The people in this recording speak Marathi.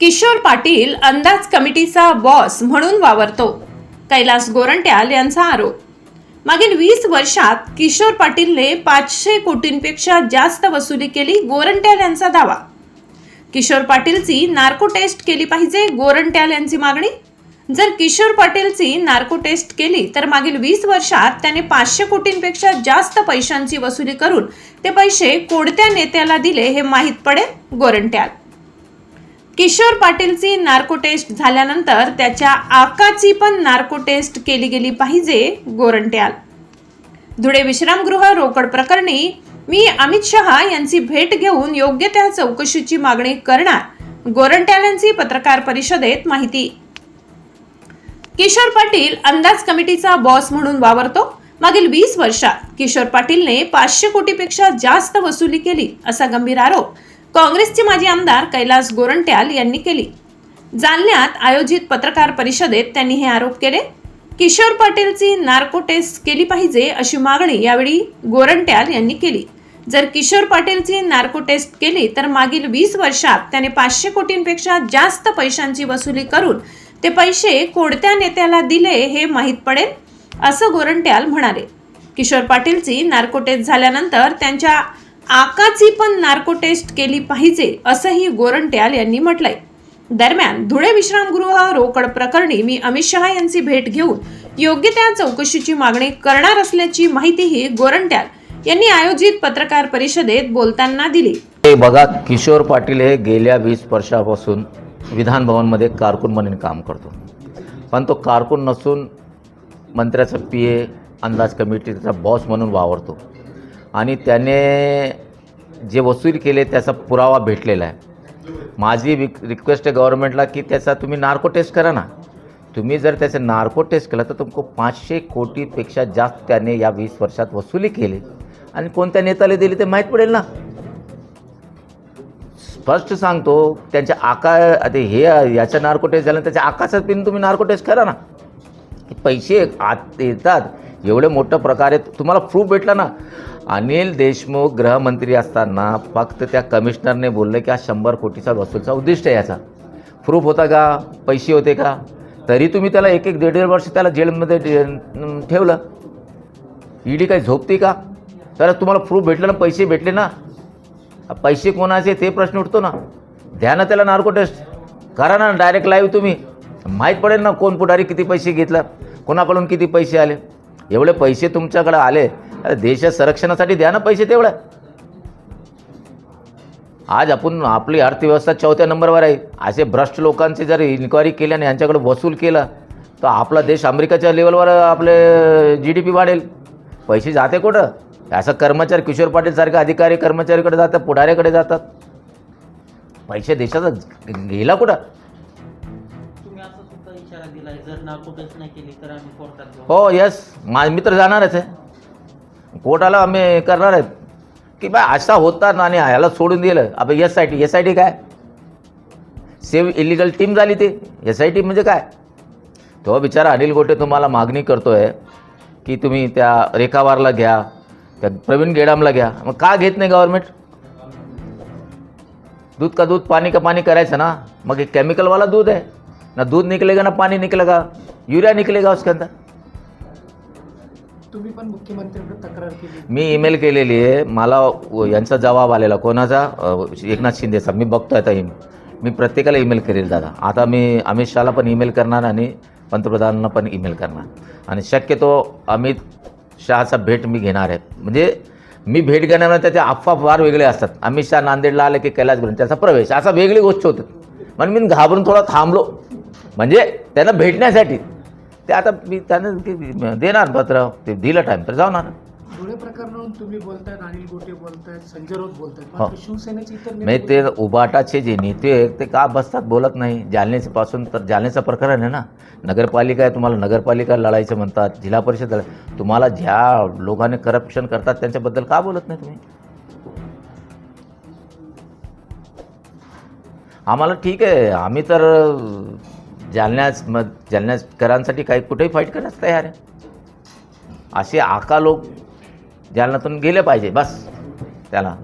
किशोर पाटील अंदाज कमिटीचा बॉस म्हणून वावरतो. कैलास गोरंट्याल यांचा आरोप. मागील वीस वर्षात किशोर पाटीलने पाचशे कोटींपेक्षा जास्त वसुली केली गोरंट्याल यांचा दावा. किशोर पाटीलची नार्को टेस्ट केली पाहिजे गोरंट्याल यांची मागणी? जर किशोर पाटीलची नार्को टेस्ट केली तर मागील वीस वर्षात त्याने पाचशे कोटींपेक्षा जास्त पैशांची वसुली करून ते पैसे कोणत्या नेत्याला दिले हे माहीत पडेल गोरंट्याल. किशोर पाटीलची नार्को टेस्ट झाल्यानंतर त्याच्या आकाची पण नार्को टेस्ट केली गेली पाहिजे गोरंट्याल. धुळे विश्रामगृह रोकड प्रकरणी मी अमित शहा यांची भेट घेऊन योग्य त्या चौकशीची मागणी करणार गोरंट्याल यांची पत्रकार परिषदेत माहिती. किशोर पाटील अंदाज कमिटीचा बॉस म्हणून वावरतो. मागील वीस वर्षात किशोर पाटीलने पाचशे कोटीपेक्षा जास्त वसुली केली असा गंभीर आरोप. काँग्रेसचे माजी आमदार कैलास गोरंट्याल यांनी केली. जालन्यात आयोजित पत्रकार परिषदेत त्यांनी हे आरोप केले. किशोर पाटीलची नार्को टेस्ट केली पाहिजे अशी मागणी यावेळी गोरंट्याल यांनी केली. जर किशोर पाटीलची नार्को टेस्ट केली तर मागील वीस वर्षात त्याने पाचशे कोटींपेक्षा जास्त पैशांची वसुली करून ते पैसे कोणत्या नेत्याला दिले हे माहीत पडेल असं गोरंट्याल म्हणाले. किशोर पाटीलची नार्को टेस्ट झाल्यानंतर त्यांच्या आकाची पण नार्को टेस्ट केली पाहिजे असंही गोरंट्याल यांनी म्हटलंय. दरम्यान धुळे विश्रामगृह रोकड प्रकरणी मी अमित शहा यांची भेट घेऊन योग्य त्या चौकशीची मागणी करणार असल्याची माहितीही गोरंट्याल यांनी आयोजित पत्रकार परिषदेत बोलताना दिली. हे बघा किशोर पाटील हे गेल्या वीस वर्षापासून विधान भवनमध्ये कारकून म्हणून काम करतो. पण तो कारकून नसून मंत्र्याचा पी ए अंदाज कमिटीचा बॉस म्हणून वावरतो. आणि त्याने जे वसूल केले त्याचा पुरावा भेटलेला आहे. माझी विक रिक्वेस्ट आहे गव्हर्नमेंटला की त्याचा तुम्ही नार्को टेस्ट करा ना. तुम्ही जर त्याचं नार्को टेस्ट केलं तर तुमको पाचशे कोटीपेक्षा जास्त त्याने या वीस वर्षात वसुली केली. आणि कोणत्या नेत्याला दिली ते माहीत पडेल ना. स्पष्ट सांगतो त्यांच्या आका आता हे याच्या नार्को टेस्ट झालं त्याच्या आकाशात पिन तुम्ही नार्को टेस्ट करा ना. पैसे आत येतात एवढे मोठ्या प्रकारे तुम्हाला प्रूफ भेटला ना. अनिल देशमुख गृहमंत्री असताना फक्त त्या कमिशनरने बोललं की हा शंभर कोटीचा वसूलचा उद्दिष्ट आहे याचा. प्रूफ होता का? पैसे होते का? तरी तुम्ही त्याला एक एक दीड दीड वर्ष त्याला जेलमध्ये ठेवलं. ईडी काही झोपते का? तर तुम्हाला प्रूफ भेटलं ना? पैसे भेटले ना? पैसे कोणाचे ते प्रश्न उठतो ना. द्या ना त्याला नार्को टेस्ट. करा ना डायरेक्ट लाईव्ह तुम्ही. माहीत पडेल ना कोण पुढारी किती पैसे घेतला कोणाकडून किती पैसे आले. एवढे पैसे तुमच्याकडे आले अरे देशाच्या संरक्षणासाठी द्या ना पैसे तेवढं. आज आपण आपली अर्थव्यवस्था चौथ्या नंबरवर आहे. असे भ्रष्ट लोकांची जर इन्क्वायरी केली आणि यांच्याकडे वसूल केलं तर आपला देश अमेरिकेच्या लेवलवर आपले जी डी पी वाढेल. पैसे जाते कुठं? असं कर्मचारी किशोर पाटीलसारखे अधिकारी कर्मचारीकडे जातात पुढाऱ्याकडे जातात. पैसे देशाचा गेला कुठं? हो यस मा मित्र जाणारच आहे. कोर्टाला आम्ही करणार आहेत की बा असा होता ना आणि ह्याला सोडून दिलं. अब S I T S I T काय? सेव्ह इलिगल टीम झाली ती. एस आय टी म्हणजे काय? तो बिचारा अनिल गोटे तुम्हाला मागणी करतोय की तुम्ही त्या रेखावारला घ्या त्या प्रवीण गेडामला घ्या. मग का घेत नाही गव्हर्मेंट दूध का दूध पाणी का पाणी करायचं ना? मग एक केमिकलवाला दूध आहे. ना दूध निकलेगा ना पाणी निकलेगा. युरिया निकलेगा उसके अंदर. तुम्ही पण मुख्यमंत्र्यांकडे तक्रार केली? मी ईमेल केलेली आहे. मला यांचा जबाब आलेला. कोणाचा? एकनाथ शिंदेचा मी बघतो आता ईमेल मी प्रत्येकाला ईमेल करेल दादा. आता मी अमित शहाला पण ईमेल करणार आणि पंतप्रधानांना पण ईमेल करणार. आणि शक्यतो अमित शहाचा भेट मी घेणार आहे. म्हणजे मी भेट घेण्यामुळे त्याच्या अफवा फार वेगळे असतात. अमित शहा नांदेडला आले की कैलास घेऊन त्याचा प्रवेश. असा वेगळी गोष्ट होते. म्हणून मी घाबरून थोडा थांबलो. म्हणजे त्यांना भेटण्यासाठी. ते आता मी त्यांना देणार पत्र ते दिलं टाईम तर जाणार धुळे प्रकरणावरून तुम्ही बोलतायत अनिल गोटे बोलतायत संजय राऊत बोलतायत. हो. मात्र शिवसेनेचे इतर नेते म्हणजे ते उबाटाचे जे नेते आहेत ते का बसतात बोलत नाही? जालन्याचे पासून तर जालन्याचं प्रकरण आहे ना. नगरपालिका आहे तुम्हाला नगरपालिका लढायचं म्हणतात जिल्हा परिषद लढाय तुम्हाला ज्या लोकांनी करप्शन करतात त्यांच्याबद्दल का बोलत नाही तुम्ही? आम्हाला ठीक आहे. आम्ही तर जालन्याच म जालन्याकरांसाठी काही कुठेही फाईट करण्यास तयार आहे. असे आका लोक जालन्यातून गेले पाहिजे बस. त्याला.